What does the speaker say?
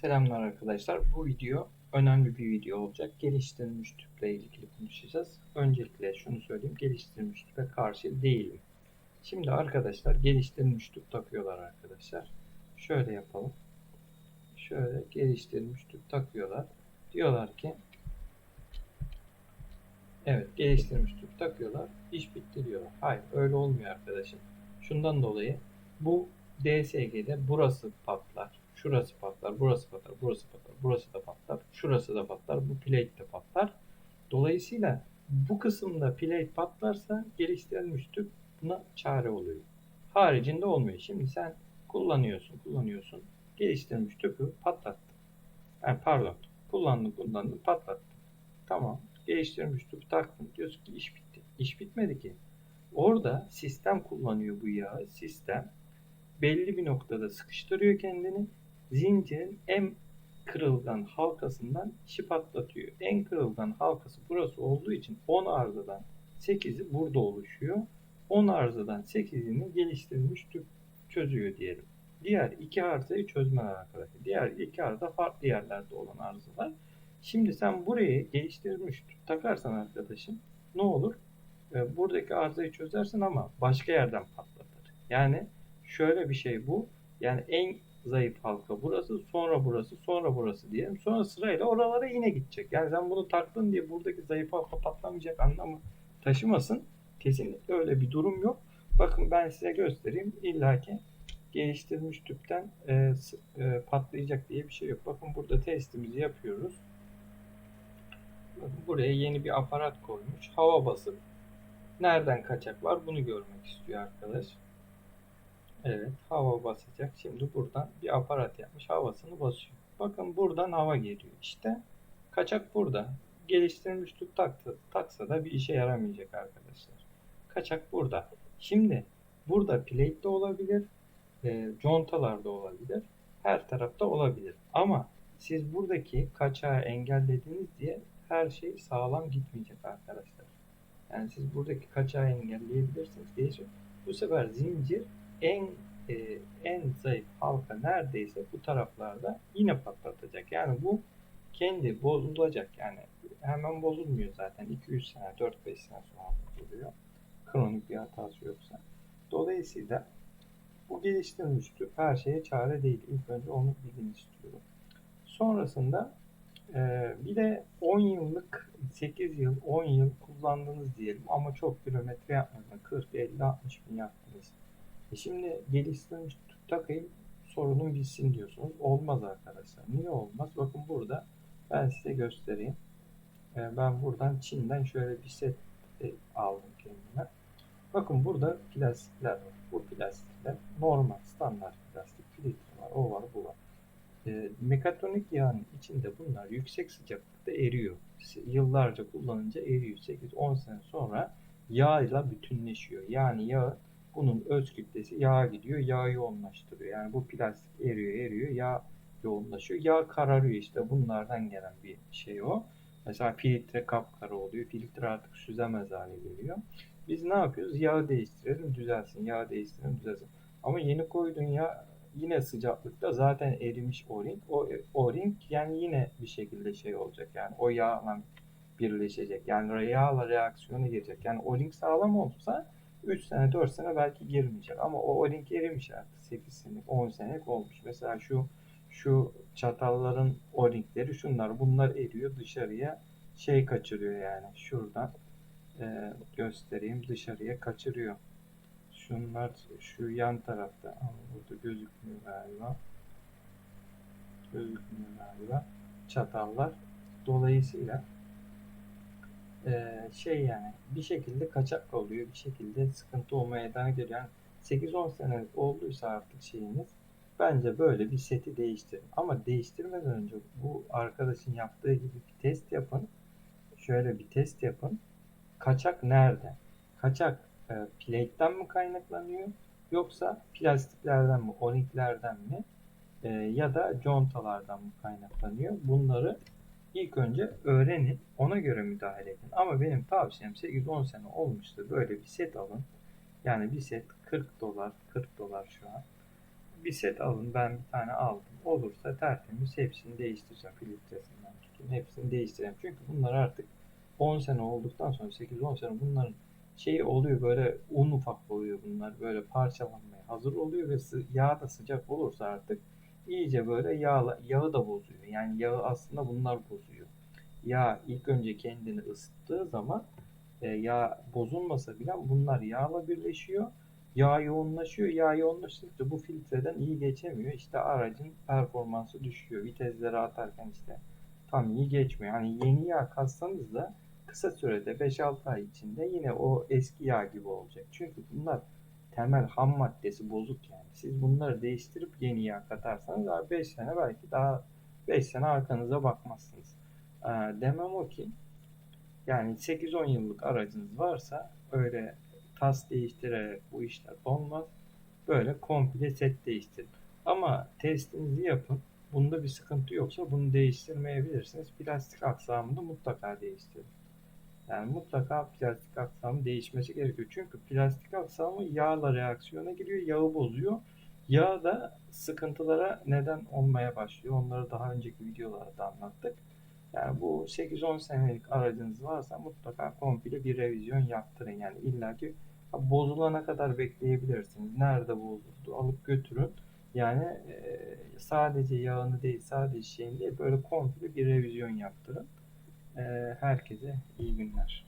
Selamlar arkadaşlar. Bu video önemli bir video olacak. Geliştirilmiş tüple ilgili konuşacağız. Öncelikle şunu söyleyeyim. Geliştirilmiş tüpe karşı değilim. Şimdi arkadaşlar geliştirilmiş tüp takıyorlar arkadaşlar. Şöyle yapalım. Şöyle geliştirilmiş tüp takıyorlar. Diyorlar ki Evet geliştirilmiş tüp takıyorlar. İş bitti diyorlar. Hayır öyle olmuyor arkadaşım. Şundan dolayı bu DSG'de burası patlar, şurası patlar, burası patlar, burası patlar, burası da patlar, şurası da patlar, bu plate de patlar. Dolayısıyla bu kısımda plate patlarsa geliştirilmiş tüp buna çare oluyor. Haricinde olmuyor. Şimdi sen kullanıyorsun, kullanıyorsun. Geliştirilmiş tüpü patlattın. Yani pardon, kullandın, kullandın, patlattın. Tamam, geliştirilmiş tüpü taktın. Diyorsun ki iş bitti. İş bitmedi ki. Orada sistem kullanıyor bu yağı. Sistem belli bir noktada sıkıştırıyor kendini. Zincirin en kırılgan halkasından işi patlatıyor. En kırılgan halkası burası olduğu için 10 arızadan 8'i burada oluşuyor. 10 arızadan 8'ini geliştirilmiş tüp çözüyor diyelim. Diğer iki arızayı çözmeler arkadaşlar. Diğer iki arıza farklı yerlerde olan arızalar. Şimdi sen burayı geliştirilmiş tüp takarsan arkadaşım ne olur? Ee, buradaki arızayı çözersin ama başka yerden patlatır. Yani şöyle bir şey bu. Yani en zayıf halka burası, sonra burası, sonra burası diyelim. Sonra sırayla oralara yine gidecek. Yani sen bunu taktın diye buradaki zayıf halka patlamayacak anlamı taşımasın. Kesinlikle öyle bir durum yok. Bakın ben size göstereyim. İlla ki geliştirilmiş tüpten e, e, patlayacak diye bir şey yok. Bakın burada testimizi yapıyoruz. Bakın buraya yeni bir aparat koymuş. Hava basıp nereden kaçak var bunu görmek istiyor arkadaş. Evet hava basacak. Şimdi buradan bir aparat yapmış havasını basıyor. Bakın buradan hava geliyor. İşte kaçak burada. Geliştirilmiş tüp taktı, taksa da bir işe yaramayacak arkadaşlar. Kaçak burada. Şimdi burada plate de olabilir. E, contalar da olabilir. Her tarafta olabilir. Ama siz buradaki kaçağı engellediniz diye her şey sağlam gitmeyecek arkadaşlar. Yani siz buradaki kaçağı engelleyebilirsiniz. Bu sefer zincir en e, en zayıf halka neredeyse bu taraflarda yine patlatacak. Yani bu kendi bozulacak. Yani hemen bozulmuyor zaten. 2-3 sene, 4-5 sene sonra bozuluyor. Kronik bir hatası yoksa. Dolayısıyla bu geliştirilmiş tüp her şeye çare değil. İlk önce onu bilin istiyorum. Sonrasında e, bir de 10 yıllık, 8 yıl, 10 yıl kullandınız diyelim ama çok kilometre yapmadınız. 40, 50, 60 bin yaptınız. E şimdi geliştirilmiş tüp takayım sorunun bitsin diyorsunuz. Olmaz arkadaşlar. Niye olmaz? Bakın burada ben size göstereyim. E, ben buradan Çin'den şöyle bir set e, aldım kendime. Bakın burada plastikler var. Bu plastikler normal standart plastik filtre var. O var bu var. E, mekatronik yağın içinde bunlar yüksek sıcaklıkta eriyor. Yıllarca kullanınca eriyor. 8-10 sene sonra yağ ile bütünleşiyor. Yani yağ bunun öz kütlesi yağa gidiyor. Yağ yoğunlaştırıyor. Yani bu plastik eriyor eriyor. Yağ yoğunlaşıyor. Yağ kararıyor işte. Bunlardan gelen bir şey o. Mesela filtre kapkara oluyor. Filtre artık süzemez hale geliyor. Biz ne yapıyoruz? Yağı değiştirelim düzelsin. Yağ değiştirelim düzelsin. Ama yeni koyduğun yağ yine sıcaklıkta zaten erimiş o-ring. O o-ring yani yine bir şekilde şey olacak. Yani o yağla birleşecek. Yani yağla reaksiyona girecek. Yani o-ring sağlam olursa 3 sene 4 sene belki girmeyecek. Ama o o-ring erimiş artık. 8 senelik 10 senelik olmuş. Mesela şu şu çatalların o-ringleri şunlar. Bunlar eriyor dışarıya şey kaçırıyor yani. Şuradan e, göstereyim dışarıya kaçırıyor. Şunlar şu yan tarafta ama burada gözükmüyor galiba. Gözükmüyor galiba. Çatallar. Dolayısıyla e, şey yani bir şekilde kaçak oluyor. Bir şekilde sıkıntı olmaya meydana geliyor. Yani 8-10 senelik olduysa artık şeyiniz bence böyle bir seti değiştirin. Ama değiştirmeden önce bu arkadaşın yaptığı gibi bir test yapın. Şöyle bir test yapın. Kaçak nerede? Kaçak e, plate'den mi kaynaklanıyor yoksa plastiklerden mi, oniklerden mi e, ya da contalardan mı kaynaklanıyor? Bunları ilk önce öğrenin, ona göre müdahale edin. Ama benim tavsiyem 8-10 sene olmuştur. Böyle bir set alın. Yani bir set 40 dolar, 40 dolar şu an. Bir set alın. Ben bir tane aldım. Olursa tertemiz hepsini değiştireceğim. Filtresinden tutun hepsini değiştireceğim. Çünkü bunlar artık 10 sene olduktan sonra 8-10 sene bunların şeyi oluyor böyle un ufak oluyor bunlar böyle parçalanmaya hazır oluyor ve yağ da sıcak olursa artık iyice böyle yağla, yağı da bozuyor. Yani yağı aslında bunlar bozuyor. Yağ ilk önce kendini ısıttığı zaman e, yağ bozulmasa bile bunlar yağla birleşiyor. Yağ yoğunlaşıyor. Yağ yoğunlaştıkça bu filtreden iyi geçemiyor. İşte aracın performansı düşüyor. Vitesleri atarken işte tam iyi geçmiyor. Hani yeni yağ katsanız da kısa sürede 5-6 ay içinde yine o eski yağ gibi olacak. Çünkü bunlar temel ham maddesi bozuk yani. Siz bunları değiştirip yeni yağ katarsanız daha 5 sene belki daha 5 sene arkanıza bakmazsınız. Ee, demem o ki yani 8-10 yıllık aracınız varsa öyle tas değiştirerek bu işler olmaz. Böyle komple set değiştirin. Ama testinizi yapın. Bunda bir sıkıntı yoksa bunu değiştirmeyebilirsiniz. Plastik aksamını mutlaka değiştirin. Yani mutlaka plastik aksamı değişmesi gerekiyor. Çünkü plastik aksamı yağla reaksiyona giriyor, yağı bozuyor. Yağ da sıkıntılara neden olmaya başlıyor. Onları daha önceki videolarda anlattık. Yani bu 8-10 senelik aracınız varsa mutlaka komple bir revizyon yaptırın. Yani illaki bozulana kadar bekleyebilirsiniz. Nerede bozuldu alıp götürün. Yani e, sadece yağını değil, sadece şeyini değil böyle komple bir revizyon yaptırın. E, herkese iyi günler.